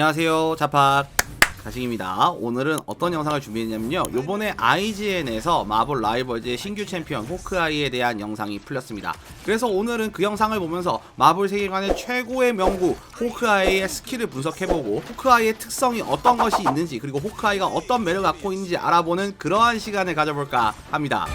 안녕하세요. 자팍. 가식입니다. 오늘은 어떤 영상을 준비했냐면요. 요번에 IGN에서 마블 라이벌즈의 신규 챔피언 호크아이에 대한 영상이 풀렸습니다. 그래서 오늘은 그 영상을 보면서 마블 세계관의 최고의 명구 호크아이의 스킬을 분석해보고 호크아이의 특성이 어떤 것이 있는지 그리고 호크아이가 어떤 매력을 갖고 있는지 알아보는 그러한 시간을 가져볼까 합니다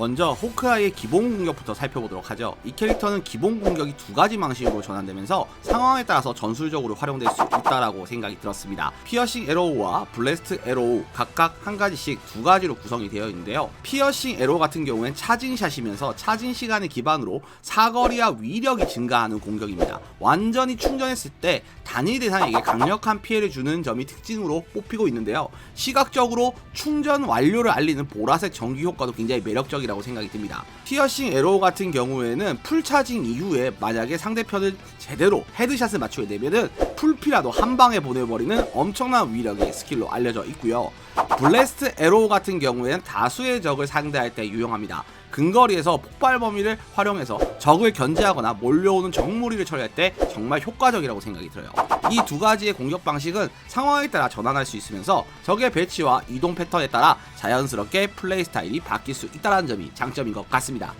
먼저 호크아이의 기본 공격부터 살펴보도록 하죠. 이 캐릭터는 기본 공격이 두 가지 방식으로 전환되면서 상황에 따라서 전술적으로 활용될 수 있다라고 생각이 들었습니다. 피어싱 에로우와 블래스트 에로우 각각 한 가지씩 두 가지로 구성이 되어 있는데요. 피어싱 에로우 같은 경우엔 차징샷이면서 차징 시간을 기반으로 사거리와 위력이 증가하는 공격입니다. 완전히 충전했을 때 단일 대상에게 강력한 피해를 주는 점이 특징으로 뽑히고 있는데요. 시각적으로 충전 완료를 알리는 보라색 전기 효과도 굉장히 매력적이라 고 생각이 듭니다. 피어싱 에로우 같은 경우에는 풀 차징 이후에 만약에 상대편을 제대로 헤드샷을 맞추게 되면은 풀피라도 한 방에 보내버리는 엄청난 위력의 스킬로 알려져 있고요. 블래스트 에로우 같은 경우에는 다수의 적을 상대할 때 유용합니다. 근거리에서 폭발 범위를 활용해서 적을 견제하거나 몰려오는 적무리를 처리할 때 정말 효과적이라고 생각이 들어요. 이 두 가지의 공격 방식은 상황에 따라 전환할 수 있으면서 적의 배치와 이동 패턴에 따라 자연스럽게 플레이 스타일이 바뀔 수 있다는 점이 장점인 것 같습니다.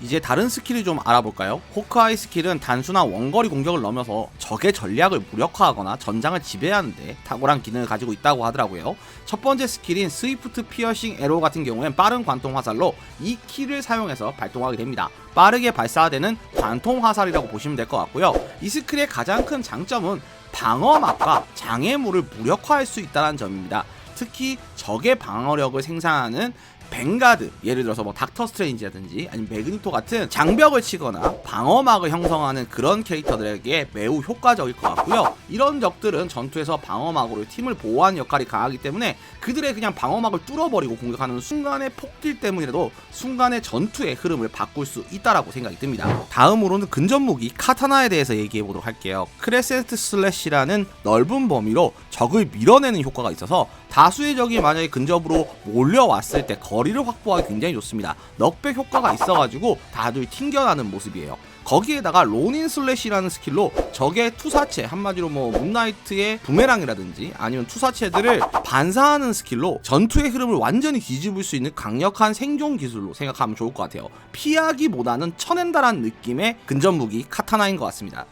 이제 다른 스킬을 좀 알아볼까요? 호크아이 스킬은 단순한 원거리 공격을 넘어서 적의 전략을 무력화하거나 전장을 지배하는데 탁월한 기능을 가지고 있다고 하더라고요. 첫 번째 스킬인 스위프트 피어싱 에로 같은 경우엔 빠른 관통 화살로 이 키를 사용해서 발동하게 됩니다. 빠르게 발사되는 관통 화살이라고 보시면 될 것 같고요. 이 스킬의 가장 큰 장점은 방어막과 장애물을 무력화할 수 있다는 점입니다. 특히 적의 방어력을 생산하는 뱅가드 예를 들어서 뭐 닥터 스트레인지라든지 아니면 매그니토 같은 장벽을 치거나 방어막을 형성하는 그런 캐릭터들에게 매우 효과적일 것 같고요. 이런 적들은 전투에서 방어막으로 팀을 보호하는 역할이 강하기 때문에 그들의 그냥 방어막을 뚫어버리고 공격하는 순간의 폭딜 때문이라도 순간의 전투의 흐름을 바꿀 수 있다라고 생각이 듭니다. 다음으로는 근접 무기 카타나에 대해서 얘기해 보도록 할게요. 크레센트 슬래시라는 넓은 범위로 적을 밀어내는 효과가 있어서 다수의 적이 만약에 근접으로 몰려왔을 때 거 리를 확보하기 굉장히 좋습니다. 넉백 효과가 있어가지고 다들 튕겨나는 모습이에요. 거기에다가 로닌 슬래시라는 스킬로 적의 투사체 한마디로 뭐 문나이트의 부메랑이라든지 아니면 투사체들을 반사하는 스킬로 전투의 흐름을 완전히 뒤집을 수 있는 강력한 생존 기술로 생각하면 좋을 것 같아요. 피하기보다는 쳐낸다라는 느낌의 근접 무기 카타나인 것 같습니다.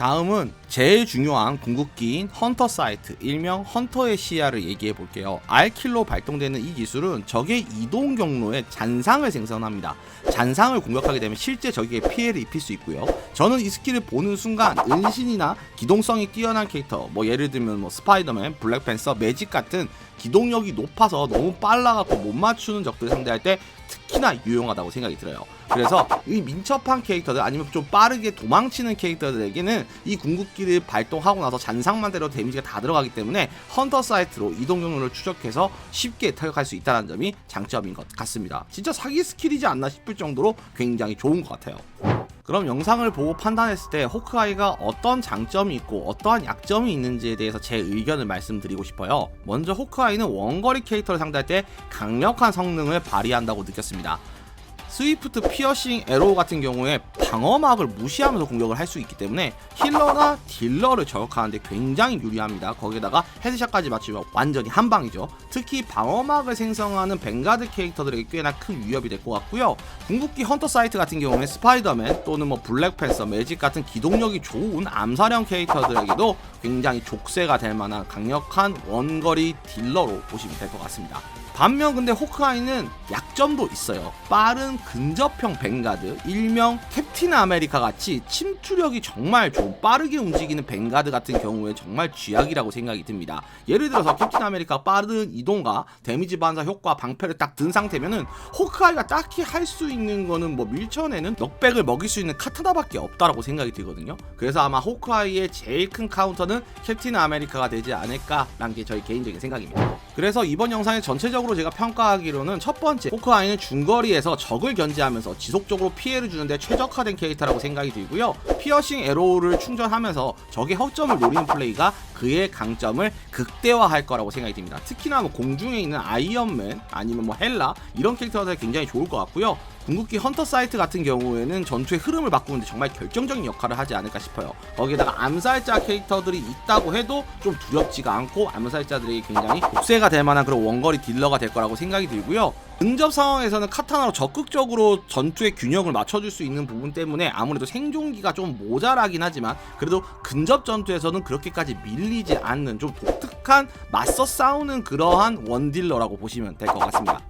다음은 제일 중요한 궁극기인 헌터 사이트, 일명 헌터의 시야를 얘기해 볼게요. R킬로 발동되는 이 기술은 적의 이동 경로에 잔상을 생성합니다. 잔상을 공격하게 되면 실제 적에게 피해를 입힐 수 있고요. 저는 이 스킬을 보는 순간 은신이나 기동성이 뛰어난 캐릭터, 뭐 예를 들면 뭐 스파이더맨, 블랙팬서, 매직 같은 기동력이 높아서 너무 빨라갖고 못 맞추는 적들을 상대할 때 특히나 유용하다고 생각이 들어요. 그래서 이 민첩한 캐릭터들 아니면 좀 빠르게 도망치는 캐릭터들에게는 이 궁극기를 발동하고 나서 잔상만대로 데미지가 다 들어가기 때문에 헌터 사이트로 이동 경로를 추적해서 쉽게 타격할 수 있다는 점이 장점인 것 같습니다. 진짜 사기 스킬이지 않나 싶을 정도로 굉장히 좋은 것 같아요. 그럼 영상을 보고 판단했을 때 호크아이가 어떤 장점이 있고 어떠한 약점이 있는지에 대해서 제 의견을 말씀드리고 싶어요. 먼저 호크아이는 원거리 캐릭터를 상대할 때 강력한 성능을 발휘한다고 느꼈습니다. 스위프트 피어싱 에로우 같은 경우에 방어막을 무시하면서 공격을 할 수 있기 때문에 힐러나 딜러를 저격하는데 굉장히 유리합니다. 거기다가 헤드샷까지 맞추면 완전히 한 방이죠. 특히 방어막을 생성하는 뱅가드 캐릭터들에게 꽤나 큰 위협이 될 것 같고요. 궁극기 헌터 사이트 같은 경우에 스파이더맨 또는 뭐 블랙팬서, 매직 같은 기동력이 좋은 암사령 캐릭터들에게도 굉장히 족쇄가 될 만한 강력한 원거리 딜러로 보시면 될 것 같습니다. 반면 근데 호크아이는 약점도 있어요. 빠른 근접형 뱅가드, 일명 캡틴 아메리카 같이 침투력이 정말 좋은 빠르게 움직이는 뱅가드 같은 경우에 정말 쥐약이라고 생각이 듭니다. 예를 들어서 캡틴 아메리카 빠른 이동과 데미지 반사 효과 방패를 딱 든 상태면은 호크아이가 딱히 할 수 있는 거는 뭐 밀쳐내는 넉백을 먹일 수 있는 카타나밖에 없다라고 생각이 들거든요. 그래서 아마 호크아이의 제일 큰 카운터는 캡틴 아메리카가 되지 않을까라는 게 저희 개인적인 생각입니다. 그래서 이번 영상에 전체적으로 제가 평가하기로는 첫 번째 호크아이는 중거리에서 적을 견제하면서 지속적으로 피해를 주는데 최적화된 캐릭터라고 생각이 들고요. 피어싱 에로우를 충전하면서 적의 허점을 노리는 플레이가 그의 강점을 극대화할 거라고 생각이 듭니다. 특히나 뭐 공중에 있는 아이언맨 아니면 뭐 헬라 이런 캐릭터들 굉장히 좋을 것 같고요. 궁극기 헌터 사이트 같은 경우에는 전투의 흐름을 바꾸는데 정말 결정적인 역할을 하지 않을까 싶어요. 거기에다가 암살자 캐릭터들이 있다고 해도 좀 두렵지가 않고 암살자들이 굉장히 복세가 될 만한 그런 원거리 딜러가 될 거라고 생각이 들고요. 근접 상황에서는 카타나로 적극적으로 전투의 균형을 맞춰줄 수 있는 부분 때문에 아무래도 생존기가 좀 모자라긴 하지만 그래도 근접 전투에서는 그렇게까지 밀리지 않는 좀 독특한 맞서 싸우는 그러한 원딜러라고 보시면 될 것 같습니다.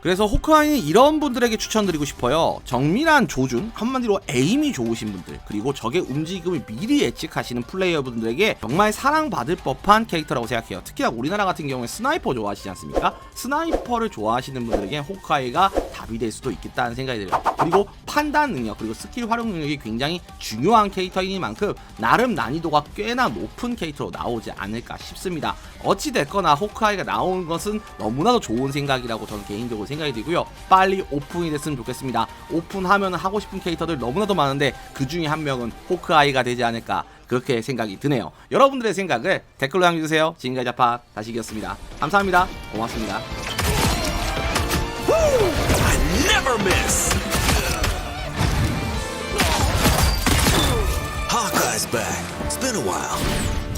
그래서 호크아이는 이런 분들에게 추천드리고 싶어요. 정밀한 조준, 한마디로 에임이 좋으신 분들, 그리고 적의 움직임을 미리 예측하시는 플레이어분들에게 정말 사랑받을 법한 캐릭터라고 생각해요. 특히나 우리나라 같은 경우에 스나이퍼 좋아하시지 않습니까? 스나이퍼를 좋아하시는 분들에게 호크아이가 답이 될 수도 있겠다는 생각이 들어요. 그리고 판단 능력, 그리고 스킬 활용 능력이 굉장히 중요한 캐릭터이니만큼 나름 난이도가 꽤나 높은 캐릭터로 나오지 않을까 싶습니다. 어찌됐거나 호크아이가 나오는 것은 너무나도 좋은 생각이라고 저는 개인적으로 생각이 들고요. 빨리 오픈이 됐으면 좋겠습니다. 오픈하면 하고 싶은 캐릭터들 너무나도 많은데 그 중에 한 명은 호크아이가 되지 않을까 그렇게 생각이 드네요. 여러분들의 생각을 댓글로 남겨주세요. 지금까지 자파 다시기였습니다. 감사합니다. 고맙습니다. Hawkeye's back. It's been a while.